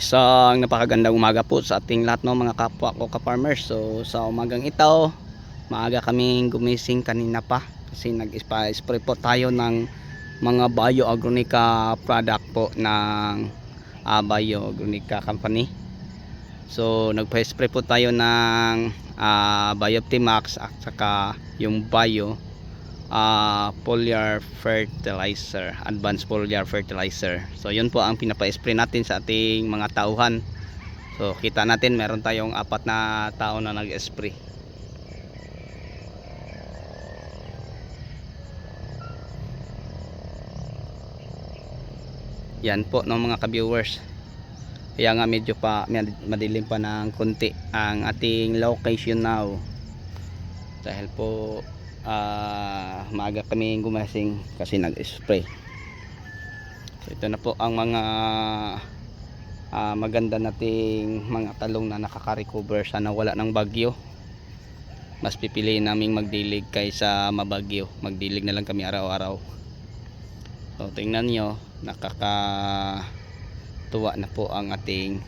Isang napakagandang umaga po sa ating lahat ng mga kapwa ko ka-farmers. So sa umagang ito, maaga kaming gumising kanina pa kasi nag-spray po tayo ng mga bioagronica product po ng uh, bioagronica company. So nagpa-spray po tayo ng uh, Bioptimax at saka yung bio uh, foliar fertilizer advanced foliar fertilizer. So yun po ang pinapa-spray natin sa ating mga tauhan. So kita natin meron tayong apat na tao na nag-spray. Yan po ng mga ka-viewers. Kaya nga medyo pa madilim pa ng konti ang ating location now. Dahil po uh, maaga kami gumasing kasi nag-spray. So ito na po ang mga uh, maganda nating mga talong na nakaka-recover. Sana wala ng bagyo. Mas pipiliin naming magdilig kaysa mabagyo. Magdilig na lang kami araw-araw. So tingnan nyo nakaka tuwa na po ang ating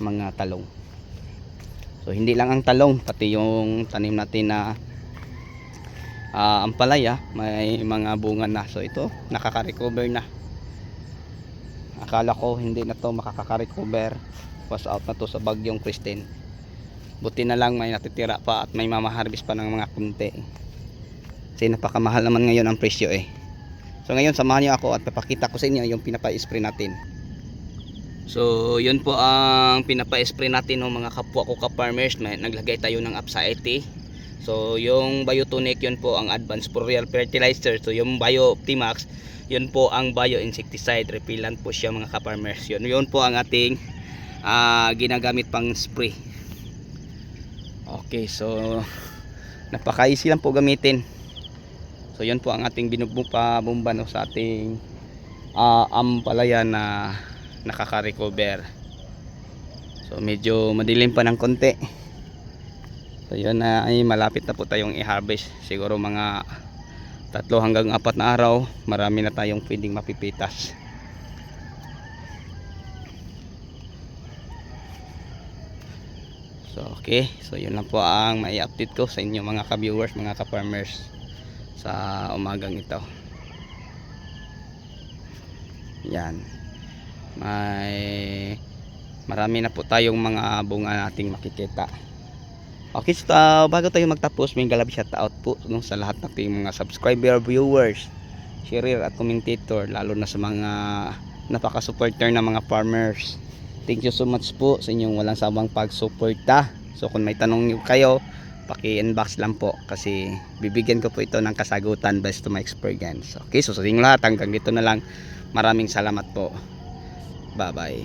mga talong. So hindi lang ang talong pati yung tanim natin na uh, ampalaya may mga bunga na. So ito nakaka-recover na. Akala ko hindi na to makaka-recover was out na to sa bagyong Christine. Buti na lang may natitira pa at may mamaharbis pa ng mga kunti. Kasi napakamahal naman ngayon ang presyo eh. So ngayon samahan niyo ako at papakita ko sa inyo yung pinapa-spray natin. So, yun po ang pinapa-spray natin ng mga kapwa ko ka-farmers. Naglagay tayo ng 80. So, yung Biotonic, yun po ang Advanced Foliar Fertilizer. So, yung Bio-Optimax, yun po ang Bio-Insecticide. Repellent po siya mga ka-farmers. Yun, yun po ang ating ah, ginagamit pang spray. Okay, so napaka-easy lang po gamitin. So, yun po ang ating binubumpa bomba no, sa ating ah, ampalaya na nakaka-recover. So medyo madilim pa ng konti. So yun na ay malapit na po tayong i-harvest. Siguro mga tatlo hanggang apat na araw, marami na tayong pwedeng mapipitas. So okay, so yun lang po ang mai update ko sa inyo mga ka-viewers, mga ka-farmers sa umagang ito. Yan may marami na po tayong mga bunga nating makikita okay so uh, bago tayo magtapos may galabi shout out po no, sa lahat ng ating mga subscriber viewers sharer at commentator lalo na sa mga napaka supporter na mga farmers. Thank you so much po sa inyong walang sabang pagsuporta. So kung may tanong nyo kayo paki-inbox lang po kasi bibigyan ko po ito ng kasagutan based to my experience. Okay so sa inyong lahat hanggang dito na lang. Maraming salamat po. Bye-bye.